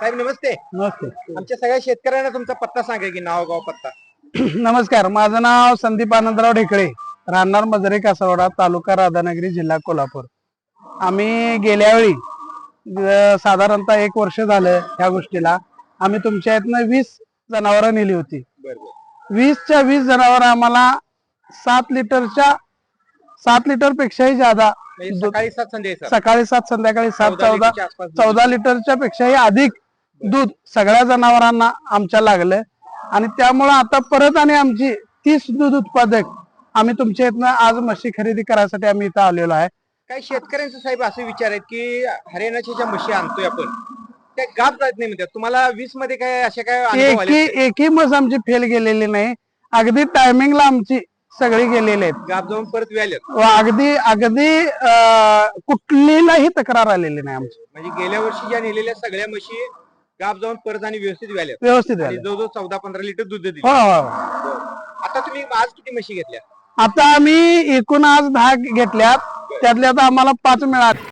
साहेब नमस्ते. नमस्ते. आमच्या सगळ्या शेतकऱ्यांना तुमचा पत्ता सांगा की नाव गाव पत्ता. नमस्कार माझं नाव संदीप आनंदराव ढेकळे राहणार मजरे कासरवाडा तालुका राधानगरी जिल्हा कोल्हापूर. आम्ही गेल्या वेळी अं, साधारणतः एक वर्ष झालं ह्या गोष्टीला. आम्ही तुमच्या इथनं वीस जनावरं नेली होती. वीसच्या वीस जनावर आम्हाला सात लिटरच्या सात लिटर पेक्षाही जादा सकाळी सात संध्याकाळी सात. सकाळी सात संध्याकाळी सात चौदा. चौदा लिटरच्या पेक्षाही अधिक दूध सगळ्या जनावरांना आमच्या लागलं. आणि त्यामुळं आता परत आणि आमची तीस दूध उत्पादक आम्ही तुमच्या इथनं आज म्हशी खरेदी करायसाठी आम्ही इथं आलेलो आहे. काही शेतकऱ्यांचं साहेब असे विचार आहेत की हरियाणाच्या ज्या म्हशी आणतोय आपण त्या गाप जात नाही म्हणतात. तुम्हाला वीसमध्ये काय असे काय अनुभव आले एकही एकही म्हस आमची फेल गेलेली नाही. अगदी टायमिंगला आमची सगळी गेलेली आहेत. गाप जाऊन परत व्याल्यात व अगदी अगदी अं, कुठलीलाही तक्रार आलेली नाही आमची. म्हणजे गेल्या वर्षी ज्या नेलेल्या सगळ्या म्हशी गाप जाऊन परत आणि व्यवस्थित व्याल्यात व्यवस्थित आणि झालं जवळजवळ चौदा पंधरा लिटर दूध दिली हो हो हो. आता तुम्ही आज किती म्हशी घेतल्या? आता आम्ही एकूण आज दहा घेतल्यात. त्यातल्या आता आम्हाला पाच मिळाले.